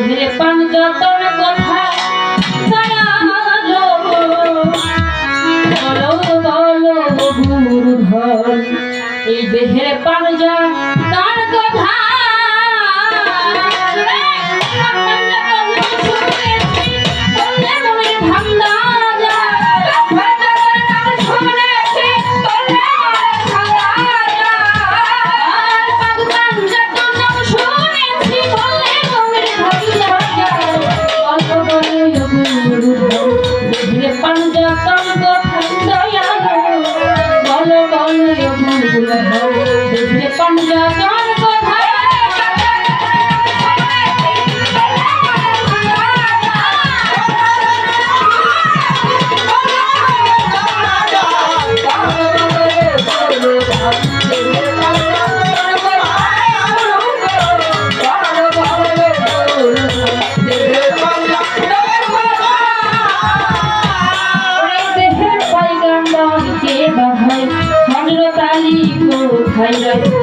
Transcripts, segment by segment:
হে পান যতন কথা বলো বলো গুরু ধন এই দেহের পান যা Yeah.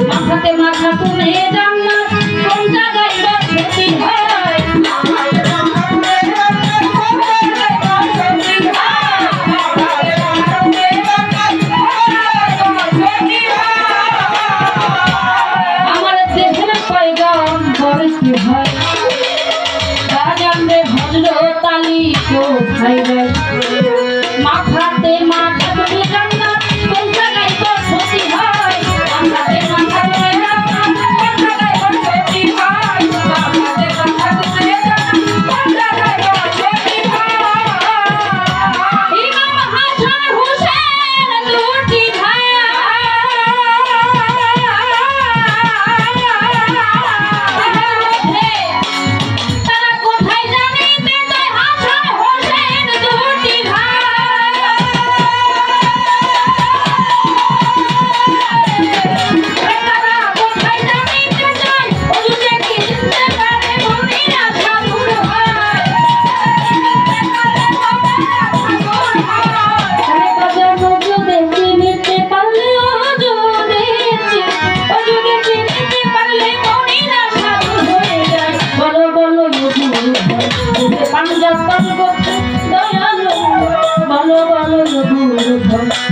মাথাতে মাথা তুমি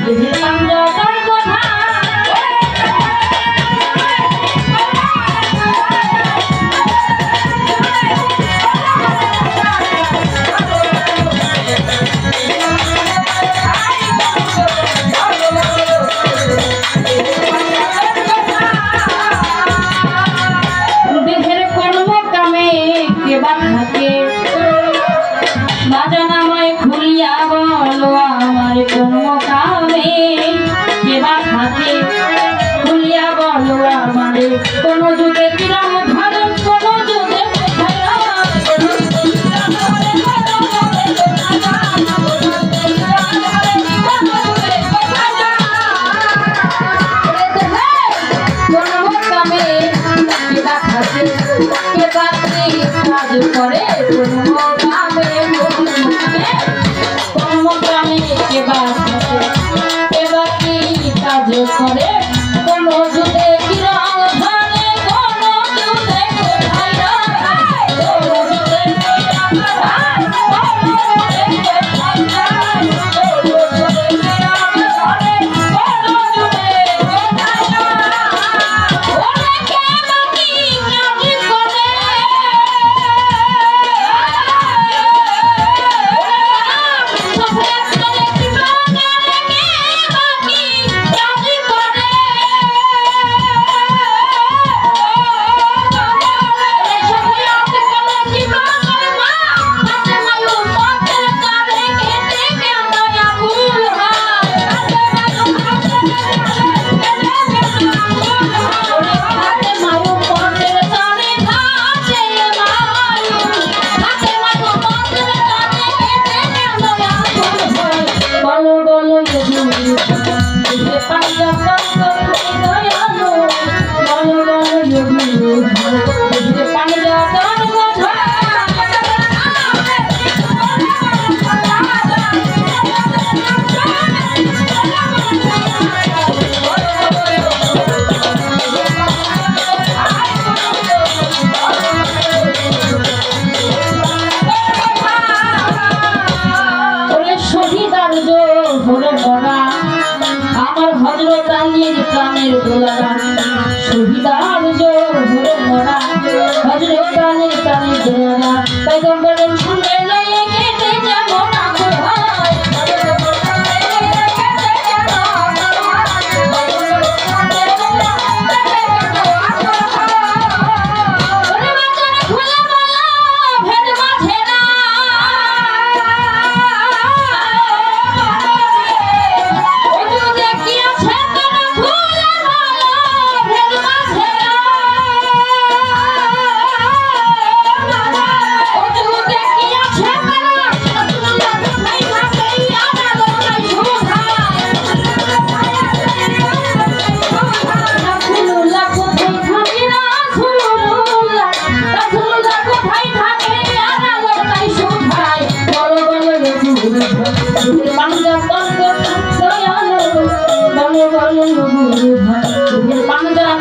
Yeah. আমারে। কোন যুগে বিরাম ধারণ কোন যুগে করে কাজ করে? পাঞ্জাব হজরত কালে কালে জোয়ানা তাই কম্পারে পান যারা